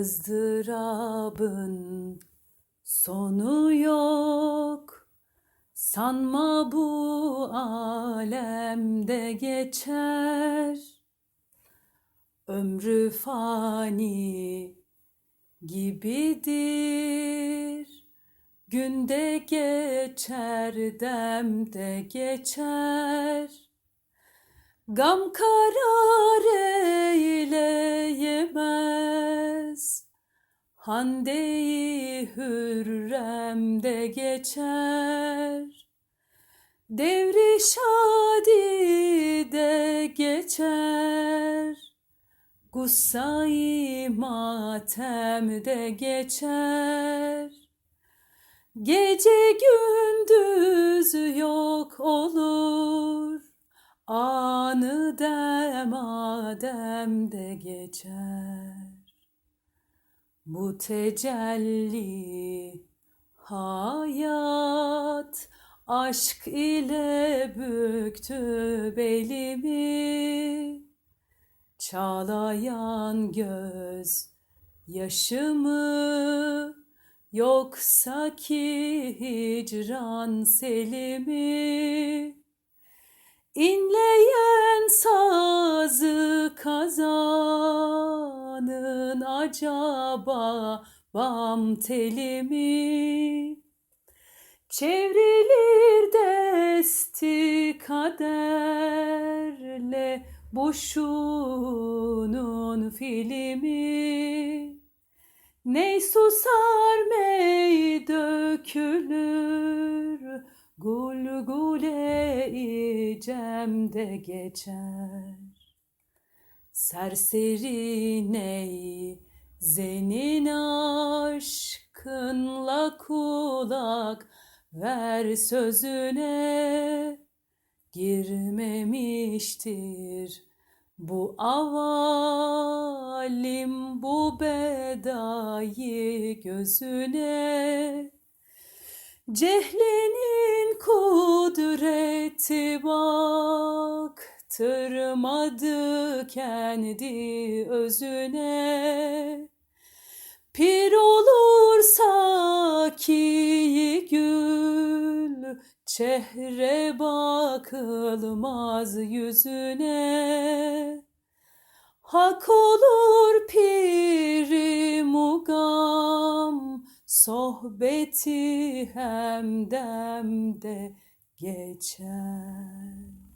ızdırabın sonu yok. Sanma bu alemde geçer. Ömrü fani gibidir. Günde geçer, demde geçer. Gam karar eyleyemez. Hande-i Hürrem'de geçer. Devri şadide geçer. Gussayı matemde geçer. Gece gündüz yok olur. Anı demademde geçer. Bu tecelli hayat aşk ile büktü belimi. Çağlayan göz yaşımı yoksa ki hicran selimi. İnleyen sazı acaba bam telimi? Çevrilir desti kaderle boşunun filmi Ney susar mey dökülür Gulgule cemde geçer. Serseri ney zenin aşkınla kulak ver sözüne Girmemiştir bu avalim bu bedayı gözüne Cehlinin kudreti baktırmadı kendi özüne. Pir olursa ki gül, çehre bakılmaz yüzüne. Hak olur piri mugam, sohbeti hem demde geçer.